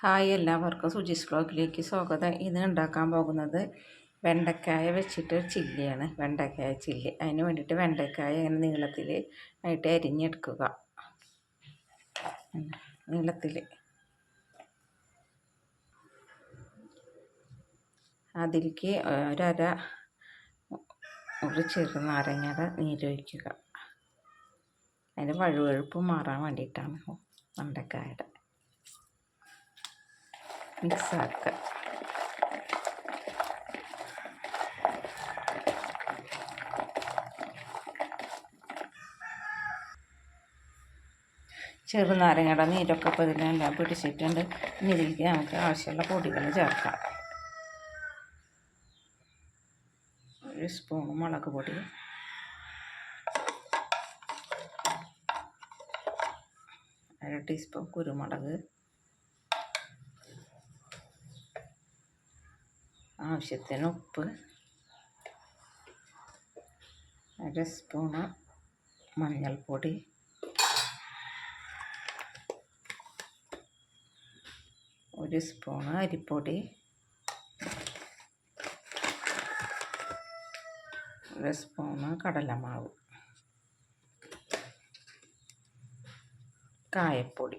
Hi എല്ലാവർക്കും സുജിസ് ബ്ലോഗിലേക്ക് സ്വാഗതം. ഇന്ന് ഉണ്ടാക്കാൻ പോകുന്നത് വെണ്ടക്കായ വെച്ചിട്ട് ചില്ലിയാണ്. വെണ്ടക്കായ ചില്ലി. അതിന് വേണ്ടിയിട്ട് വെണ്ടക്കായ അങ്ങനെ നീളത്തിൽ ആയിട്ട് അരിഞ്ഞെടുക്കുക. നീളത്തിൽ. അതിലേക്ക് ഒരര ഒരു ചെറുനാരങ്ങയുടെ നീരൊഴിക്കുക അതിന്റെ വഴുവഴുപ്പ് മാറാൻ വേണ്ടിയിട്ടാണ് വെണ്ടക്കായുടെ മിക്സാക്കുക ചെറുനാരങ്ങയുടെ നീരൊക്കെ ഇപ്പോൾ ഇതിലെല്ലാം പിടിച്ചിട്ടുണ്ട്. ഇനി ഇതിലേക്ക് നമുക്ക് ആവശ്യമുള്ള പൊടികൾ ചേർക്കാം. ഒരു സ്പൂൺ മുളക് പൊടി. അര ടീസ്പൂൺ കുരുമുളക്. ആവശ്യത്തിന് ഉപ്പ് അര സ്പൂണ് മഞ്ഞൾപ്പൊടി ഒരു സ്പൂണ് അരിപ്പൊടി ഒരു സ്പൂണ് കടലമാവ് കായപ്പൊടി.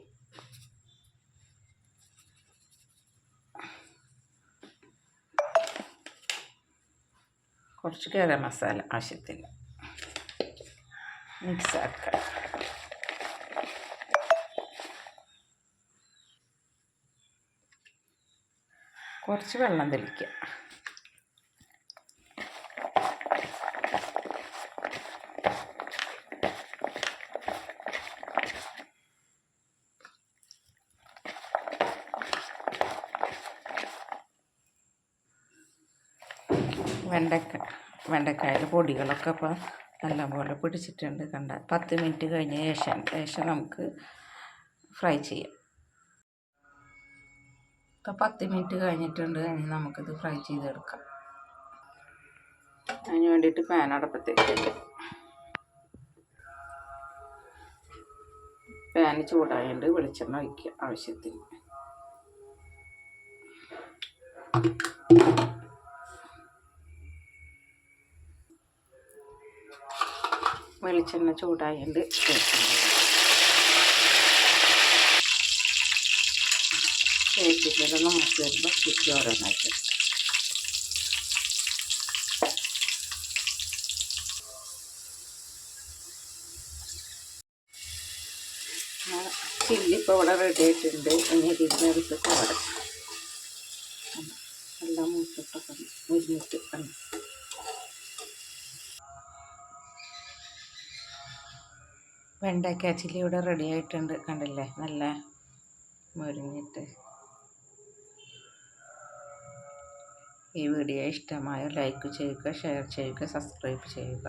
കുറച്ച് ഗരം മസാല ആവശ്യത്തിന്. മിക്സാക്കുക കുറച്ച് വെള്ളം തെളിക്കുക വെണ്ടക്ക വെണ്ടയ്ക്കായുടെ പൊടികളൊക്കെ ഇപ്പോൾ നല്ലപോലെ പിടിച്ചിട്ടുണ്ട്. കണ്ട പത്ത് മിനിറ്റ് കഴിഞ്ഞ ശേഷം ശേഷം നമുക്ക് ഫ്രൈ ചെയ്യാം. ഇപ്പോൾ പത്ത് മിനിറ്റ് കഴിഞ്ഞിട്ടുണ്ട്. ഇനി നമുക്കിത് ഫ്രൈ ചെയ്തെടുക്കാം. അതിന് വേണ്ടിയിട്ട് പാൻ അടപ്പത്തേക്ക് പാൻ ചൂടായതുകൊണ്ട് വെളിച്ചെണ്ണ ഒഴിക്കുക ആവശ്യത്തിന്. വെളിച്ചെണ്ണ ചൂടായതുകൊണ്ട് തേച്ചിട്ട് നമുക്ക് വരുമ്പോൾ ചുറ്റി ഓരോന്നായിട്ട്. ചില്ലി ഇവിടെ റെഡി ആയിട്ടുണ്ട്. ഇനി ഇതിനകത്ത് കോട എല്ലാം മൂത്തിട്ടൊക്കെ മുരിഞ്ഞിട്ട് വെണ്ടയ്ക്ക ചില്ലി ഇവിടെ റെഡി ആയിട്ടുണ്ട്. കണ്ടില്ലേ? നല്ല മുരിഞ്ഞിട്ട്. ഈ വീഡിയോ ഇഷ്ടമായ ലൈക്ക് ചെയ്യുക ഷെയർ ചെയ്യുക സബ്സ്ക്രൈബ് ചെയ്യുക.